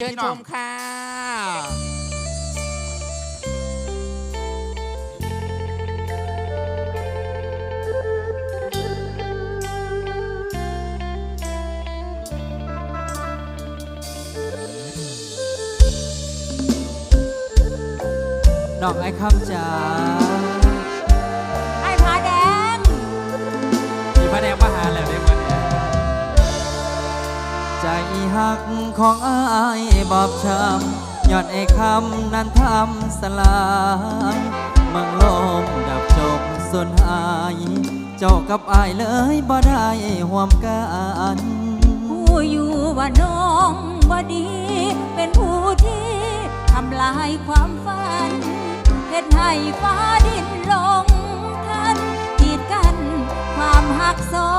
เชิญชมค่ะ น้องไอ้คำจ๋า ใจหักของอายบอบช้ำยอดไอ้คำนั้นทำสลายมืองลมดับจบสุนหาย เจ้ากับอายเลยบ่ได้ห่วมกันผู้อยู่ว่าน้องบ่ดี เป็นผู้ที่ทำลายความฝันเฮ็ดให้ฟ้าดินลงทันกีดกันความหักสอ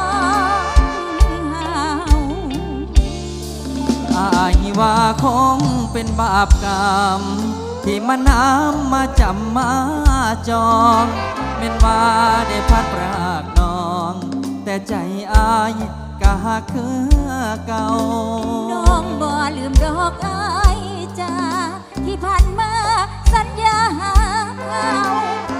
ง คงเป็นบาปกรรม ที่มันนำมาจำมาจองเป็นว่าได้พัดปรากน้อง แต่ใจอายก็หักคือเก่า น้องบ่ลืมดอกอายจ้าที่ผ่านมาสัญญาหาเขา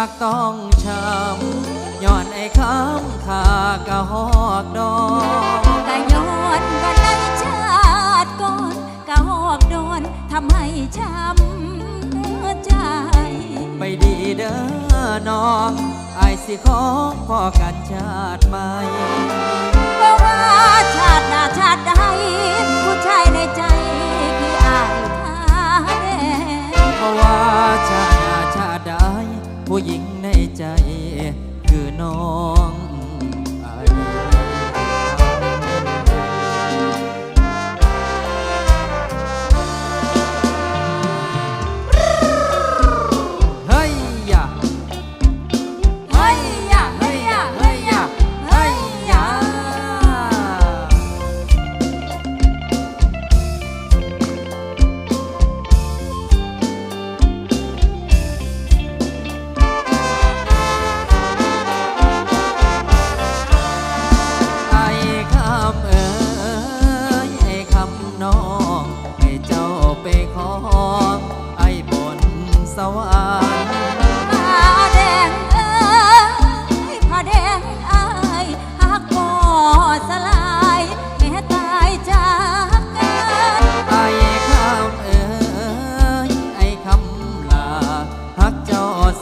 ที่หักต้องช้ำย้อนไอ้คำขากะหอกดอกกะย้อนวันในชาติก่อนกะหอกโดนทำให้ช้ำใจไปดีเด้อน้องไอ้ายสิขอพอกันชาติใหม่เพราะว่าชาติหน้าชาติใดผู้ชายในใจคืออายทาแดงเพราะว่าชา ผู้หญิงในใจคือน้อง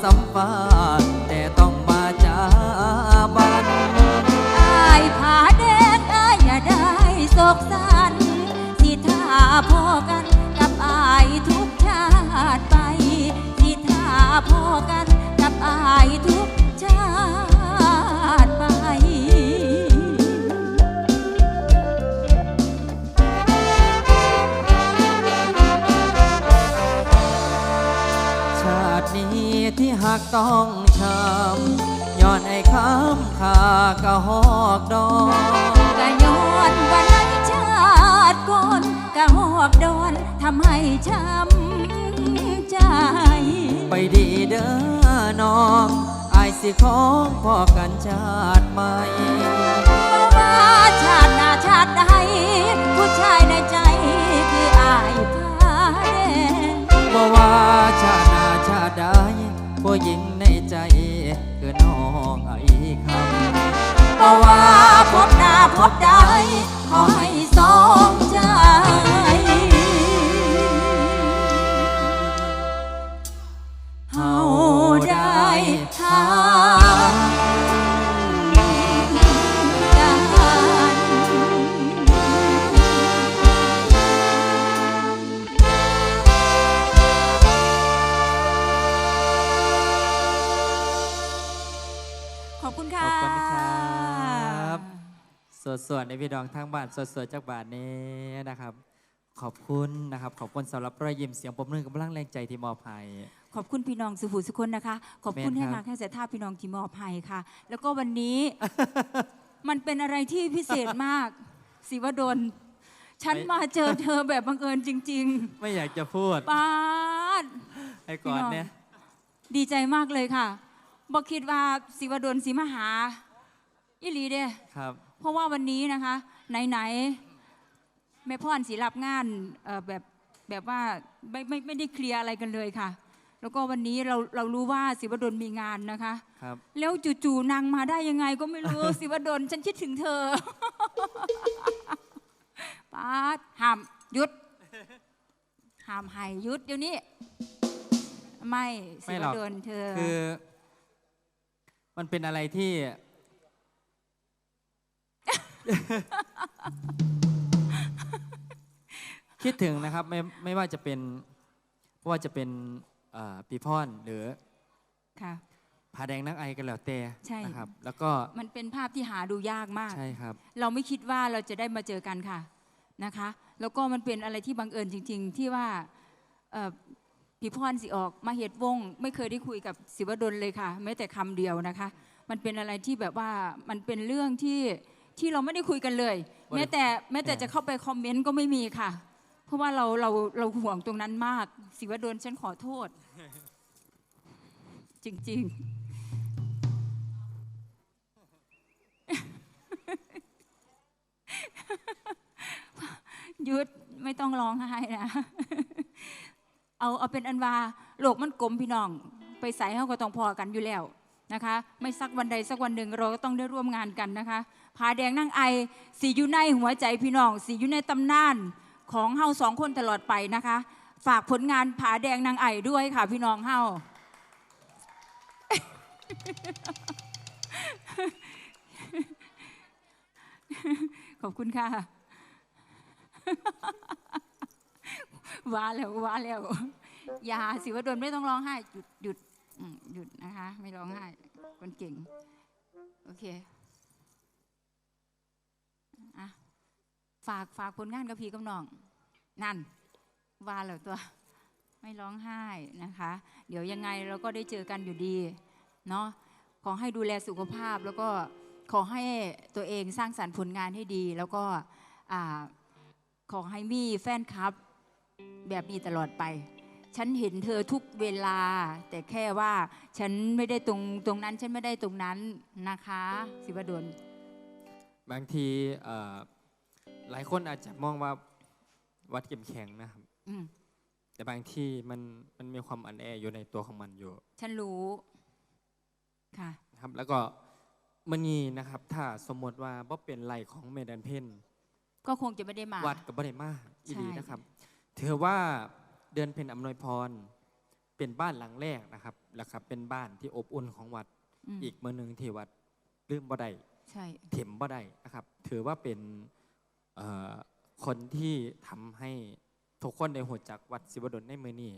สัมฟ้า หักตต้องช้ำย้อนไอ้คำขากะหอกดอกกะย้อนวันไหนชาติก่อนกะหอกดอนทำให้ช้ำใจ ไปดีเด้อน้องอายสิของพ่อกันชาติใหม่เพราะว่าชาติหน้าชาติใด บใดสวดในพี่น้องทางบ้านสดสวดจากบ้านนี้นะครับ ขอบคุณนะครับ ขอบคุณสำหรับรอยยิ้มเสียงปรบมือกำลังแรงใจที่มอบให้ขอบคุณพี่น้องสุภูสุคนนะคะ ขอบคุณแม่ให้นครับค่ะแค่เสียท่าพี่น้องที่มอบให้ค่ะ แล้วก็วันนี้ มันเป็นอะไรที่พิเศษมากศิวดลฉันมาเจอเธอแบบบังเอิญจริงไม่อยากจะพูดๆป้าดให้ก่อนเนี่ยดีใจมากเลยค่ะบอกคิดว่าศิวดลศิมาหาอิลีเด้ครับ เพราะว่าวันนี้นะคะไหนๆแม่พ่อนสีรับงานเอ่อแบบแบบว่าไม่ไม่ไม่ได้เคลียร์อะไรกันเลยค่ะ แล้วก็วันนี้เราเรารู้ว่าศิวดลมีงานนะคะครับแล้วจู่ๆนางมาได้ยังไงก็ไม่รู้ศิวดลฉันคิดถึงเธอป้าดห้ามหยุดห้ามให้หยุดเดี๋ยวนี้ ไม่ศิไม่วหรอกดลเธอ คือ มันเป็นอะไรที่ คิดถึงนะครับไม่ไม่ว่าจะเป็นไม่ว่าจะเป็นเอ่อปีพอนหรือค่ะผาแดงนักไอกันแล้วแต่ใช่นะครับ แล้วก็มันเป็นภาพที่หาดูยากมากใช่ครับ เราไม่คิดว่าเราจะได้มาเจอกันค่ะนะคะ แล้วก็มันเป็นอะไรที่บังเอิญจริง ๆ ที่ว่าเอ่อพี่พรสิออกมาเหตุวง ไม่เคยได้คุยกับศิวดลเลยค่ะแม้แต่คำเดียวนะคะ มันเป็นอะไรที่แบบว่ามันเป็นเรื่องที่ ที่เราไม่ได้คุยกันเลยวันแม้แต่แม้แต่เออจะเข้าไปคอมเมนต์ก็ไม่มีค่ะ เพราะว่าเราเราเราห่วงตรงนั้นมากศิวดลฉันขอโทษ จริงๆหยุดไม่ต้องร้องไห้นะ เอาเอาเป็นอันว่าโลกมันกลมพี่น้อง ไปใส่เขาก็ต้องพอกันอยู่แล้ว นะคะ ไม่สักวันใดสักวันหนึ่งเราก็ต้องได้ร่วมงานกันนะคะผาแดงนั่งไอสีอยู่ในหัวใจพี่น้องสีอยู่ในตำนานของเฮาสองคนตลอดไปนะคะ ฝากผลงานผาแดงนางไอด้วยค่ะพี่น้องเฮาขอบคุณค่ะ ว้าแล้วว้าแล้ว อย่าสิวดลไม่ต้องร้องไห้หยุดหยุด หยุดนะคะ ไม่ร้องไห้คนเก่ง โอเคอะฝากฝากผลงานกับพี่กับน้อง นั่นว่าแล้วตัว ไม่ร้องไห้นะคะ เดี๋ยวยังไงเราก็ได้เจอกันอยู่ดีเนาะขอให้ดูแลสุขภาพแล้วก็ขอให้ตัวเองสร้างสรรค์ผลงานให้ดี แล้วก็อขอให้มีแฟนคลับ แบบนี้ตลอดไป ฉันเห็นเธอทุกเวลา แต่แค่ว่าฉันไม่ได้ตรงตรงนั้น ฉันไม่ได้ตรงนั้นนะคะ สิวดลบางทีเอ่อหลายคนอาจจะมองว่าวัดเก็มแข็งนะครับอืมแต่บางที่มันมันมีความอันแออยู่ในตัวของมันอยู่ ฉันรู้ค่ะนะครับ แล้วก็มันนี่นะครับ ถ้าสมมติว่าบ่เป็นไหลของเมดันเพนก็คงจะไม่ได้มาวัดกับบริมาอีดีใช่นะครับถือว่าเดือนเพ็ญอำนวยพร เป็นบ้านหลังแรกนะครับแล้วครับ เป็นบ้านที่อบอุ่นของวัดมอีกเมือหนึงที่วัดลืมบ่ได้ใช่ เข็มบ่ได้นะครับ ถือว่าเป็นเอ่อคนที่ทำให้ทุกคนได้หัวจักวัดศิวดลในมือนี้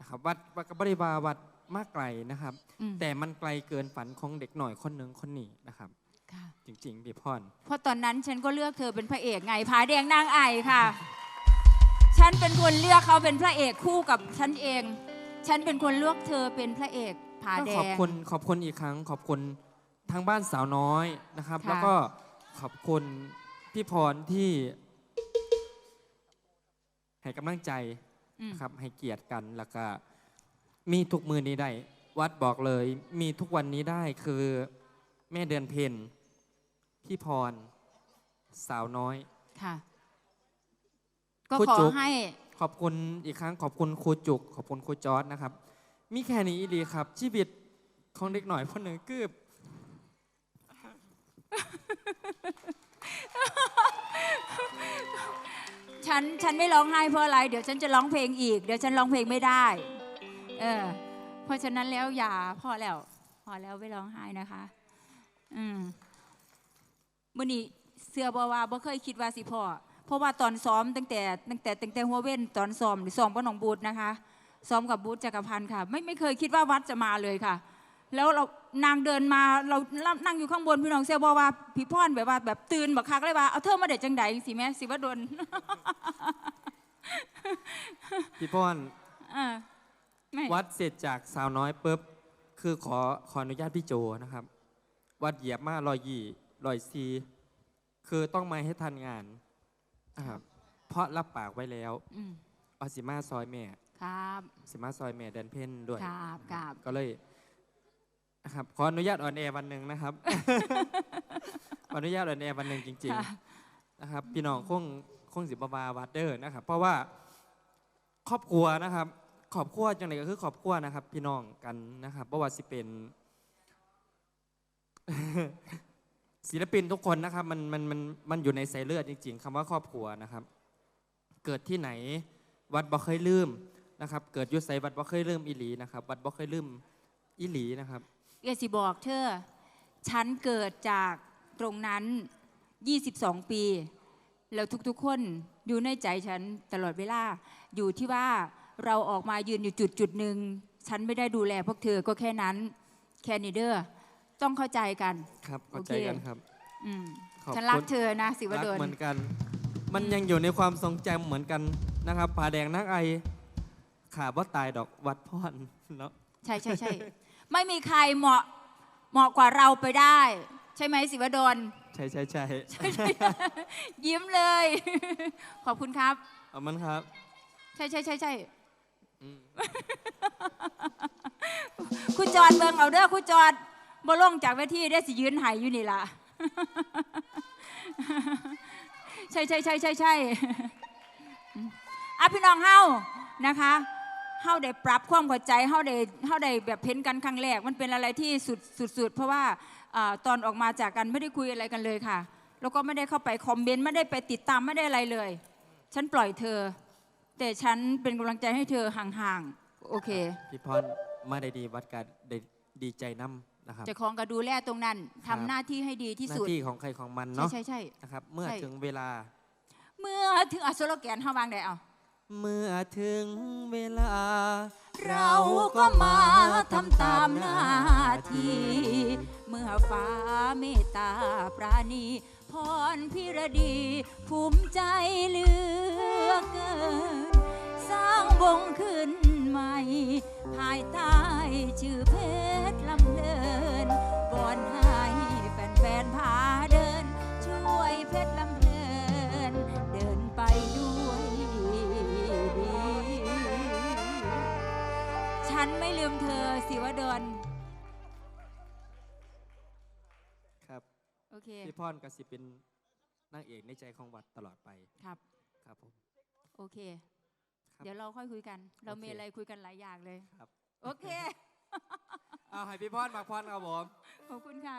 นะครับ วัดวัดกับบริวาวัดมากไกลนะครับ อืม แต่มันไกลเกินฝันของเด็กหน่อยคนหนึ่งคนนี้นะครับ ค่ะ จริงๆพี่พร เพราะตอนนั้นฉันก็เลือกเธอเป็นพระเอกไงผาแดงนางไอค่ะ ฉันเป็นคนเลือกเขาเป็นพระเอกคู่กับฉันเอง ฉันเป็นคนเลือกเธอเป็นพระเอกผผาก็แดขอบง คุณขอบคุณอีกครั้ง ขอบคุณทางบ้านสาวน้อยนะครับ ค่ะ แล้วก็ขอบคุณพี่พรที่ให้กำลังใจอืมนะครับให้เกียรติกันแล้วก็มีทุกมือนี้ได้ วัดบอกเลย มีทุกวันนี้ได้คือแม่เดือนเพ็ญพี่พรสาวน้อย ค่ะ ก็ครูขอจุ๊บให้ขอบคุณอีกครั้งขอบคุณครูจุก ขอบคุณครูจอร์ดนะครับ มีแค่นี้อีหลีครับ ชีวิตของเด็กหน่อยคนหนึ่งคือฉันฉันไม่ร้องไห้เพราะอะไร เดี๋ยวฉันจะร้องเพลงอีก เดี๋ยวฉันร้องเพลงไม่ได้ เออ เพราะฉะนั้นแล้วอย่าพอแล้ว พอแล้วไม่ร้องไห้นะคะ อืมมื่อนี้เสือบอกว่าบ่เคยคิดว่าสิพ่อ เพราะว่าตอนซ้อมตั้งแต่ตั้งแต่ตั้งแต่หัวเว้นตอนซ้อมหรือซ้อมกับน้องบูธนะคะซ้อมกับบูธจักรพันธ์ค่ะ ไม่ไม่เคยคิดว่าวัดจะมาเลยค่ะ แล้วเรานางเดินมาเรานั่งอยู่ข้างบนพี่น้องเสียบอกว่าพี่พ่อนแบบว่าแบบตื่นบักคักเลยว่าเอาเธอมาเด็ดจังใดสิแม่สิว่าโดนพี่พรเออไม่วัดเสร็จจากสาวน้อยปุ๊บคือขอขออนุญาตพี่โจนะครับ วัดเหยียบมาลอยยี่ลอยซีคือต้องมาให้ทันงานนะ ครับเพราะรับปากไว้แล้วอืมเอาสิมาซอยแม่ครับ สิมาซอยแม่เดินเพ่นด้วยครับครับ ก็เลยนะครับขออนุญาตออนแอร์วันหนึ่งนะครับ ขออนุญาตออนแอร์วันหนึ่งจริง ค่ะ ๆนะครับ พี่น้องคงคงสิบวาวัดเดอร์นะครับ เพราะว่าครอบครัวนะครับครอบครัวจังไหนก็คือครอบครัวนะครับ พี่น้องกันนะครับเพราะว่าสิเป็น ศิลปินทุกคนนะครับมันมันมันมันอยู่ในสายเลือดจริง ๆคำว่าครอบครัวนะครับ เกิดที่ไหนวัดบ่เคยลืมนะครับ เกิดยุไสวัดบ่เคยลืมอีหลีนะครับ วัดบ่เคยลืมอีหลีนะครับเอสิบอกเธอฉันเกิดจากตรงนั้น 22 ปี แล้วทุกๆคนอยู่ในใจฉันตลอดเวลา อยู่ที่ว่าเราออกมายืนอยู่จุดจุดหนึ่งฉันไม่ได้ดูแลพวกเธอก็แค่นั้นแค่นี้เด้อ ต้องเข้าใจกัน ครับเข้าใจโอเคกันครับอืมขอบฉันรักคุณเธอนะสิวรักดล เหมือนกัน มันยังอยู่ในความทรงจำเหมือนกันนะครับผาแดงนักไอขาบ่ตายดอกวัดพอนเนาะ ใช่ใช่ใช่ ไม่มีใครเหมาะเหมาะกว่าเราไปได้ ใช่ไหมสิวดล ใช่ใช่ใช่ยิ้มเลย ขอบคุณครับ เอามันครับใช่ใช่ใช่ใช่อืม คุณจอดเบิ่งเอาเด้อคุณจอด บ่ลงจากเวทีได้สิยืนหายอยู่นี่ล่ะใช่ใช่ใช่ใช่ใช่อะพี่น้องเฮานะคะเฮาได้ปรับความเข้าใจเฮาได้เฮาได้แบบเพ้นกันครั้งแรก มันเป็นอะไรที่สุดสุดสดเพราะว่าอตอนออกมาจากกันไม่ได้คุยอะไรกันเลยค่ะ แล้วก็ไม่ได้เข้าไปคอมเมนต์ไม่ได้ไปติดตามไม่ได้อะไรเลย ฉันปล่อยเธอ แต่ฉันเป็นกำลังใจให้เธอห่างๆโอเคพี่พรมาได้ดีวัดกันได้ดีใจน้ำ นะครับเจะของก็ดูแลตรงนั้นครัทำบหน้าที่ให้ดีที่หน้าสุดที่ของใครของมันใช่เนาะใช่ใช่นะครับ เมื่อใช่ถึงเวลา เมื่อถึงอัสโลแกนเฮาวางได้เอาเมื่อถึงเวลา เราก็มาทำตามหน้าที่ เมื่อฟ้าเมตตาปราณีพรพิรดี ภูมิใจเหลือเกิน สร้างวงขึ้นใหม่ ภายใต้ชื่อเพชรลำเลินบอนให้แฟนๆพาเดิน ช่วยเพชรลำเพลินเดินไปด้วยดีฉันไม่ลืมเธอสิวดลครับโอเคพี่พรก็สิเป็นนางเอกในใจของวัดตลอดไปครับครับผมโอเคครับ เดี๋ยวเราค่อยคุยกัน เราโอเคมีอะไรคุยกันหลายอย่างเลย ครับ โอเค เอาให้พี่พรมาพรครับผม ขอบคุณค่ะ